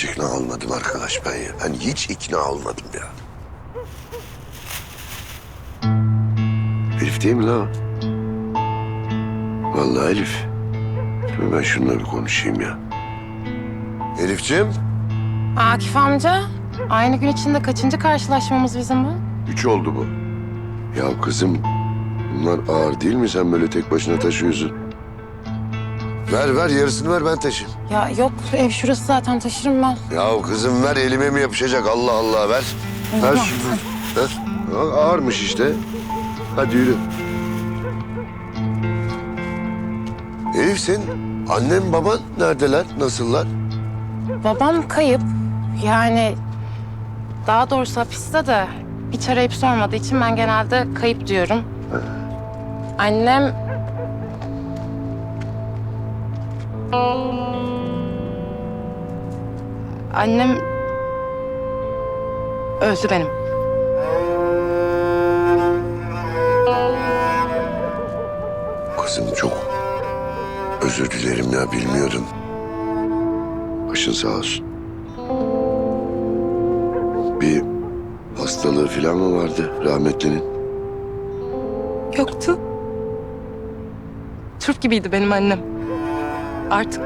Hiç ikna olmadım arkadaş ben ya. Ben hiç ikna olmadım ya. Elif değil mi lan? Vallahi Elif. Dur ben şununla bir konuşayım ya. Elifciğim. Akif amca, aynı gün içinde kaçıncı karşılaşmamız bizim bu? Üç oldu bu. Ya kızım bunlar ağır değil mi sen böyle tek başına taşıyorsun? Ver ver yarısını ver ben taşıyayım. Ya yok, ev şurası zaten taşırım ben. Ya kızım ver elime mi yapışacak Allah Allah ver. Ver şunu. Ver. Ağırmış işte. Hadi yürü. Elif sen annen baban neredeler? Nasıllar? Babam kayıp. Yani daha doğrusu hapiste de hiç arayıp sormadığı için ben genelde kayıp diyorum. Annem... Annem öldü benim. Kızım çok özür dilerim ya bilmiyordum. Başın sağ olsun. Bir hastalığı falan mı vardı rahmetlinin? Yoktu. Turp gibiydi benim annem. Artık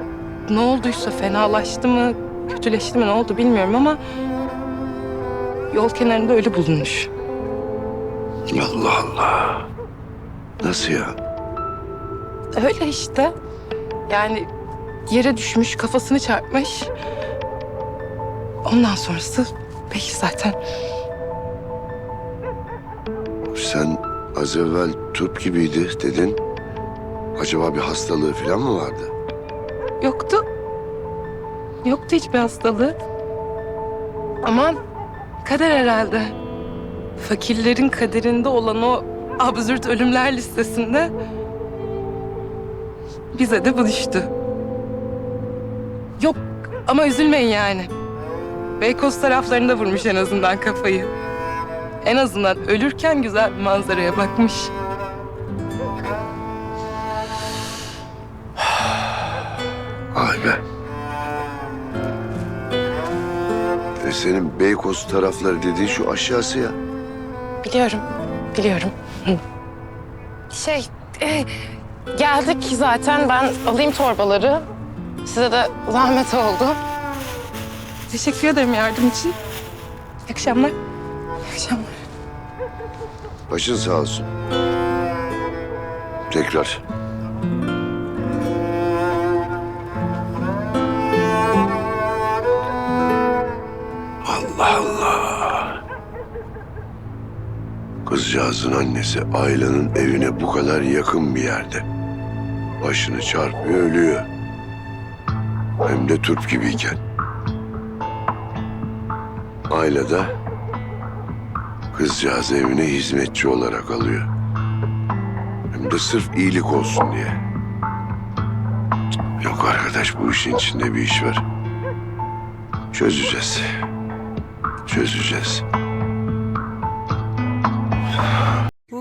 ne olduysa fenalaştı mı, kötüleşti mi ne oldu bilmiyorum ama... ...yol kenarında ölü bulunmuş. Allah Allah. Nasıl ya? Öyle işte. Yani yere düşmüş, kafasını çarpmış. Ondan sonrası belki zaten. Sen az evvel turp gibiydi dedin. Acaba bir hastalığı falan mı vardı? Yoktu. Yoktu hiçbir hastalığı. Ama kader herhalde. Fakirlerin kaderinde olan o absürt ölümler listesinde bize de bu düştü. Yok ama üzülmeyin yani. Beykoz taraflarında vurmuş en azından kafayı. En azından ölürken güzel bir manzaraya bakmış. Be. E senin Beykoz tarafları dediğin şu aşağısı ya. Biliyorum, biliyorum. Şey, e, geldik zaten. Ben alayım torbaları. Size de zahmet oldu. Teşekkür ederim yardım için. İyi akşamlar. İyi akşamlar. Başın sağ olsun. Tekrar. Kızcağızın annesi Ayla'nın evine bu kadar yakın bir yerde. Başını çarpıyor ölüyor. Hem de turp gibiyken. Ayla da Kızcağız evine hizmetçi olarak alıyor. Hem de sırf iyilik olsun diye. Yok arkadaş bu işin içinde bir iş var. Çözeceğiz. Çözeceğiz.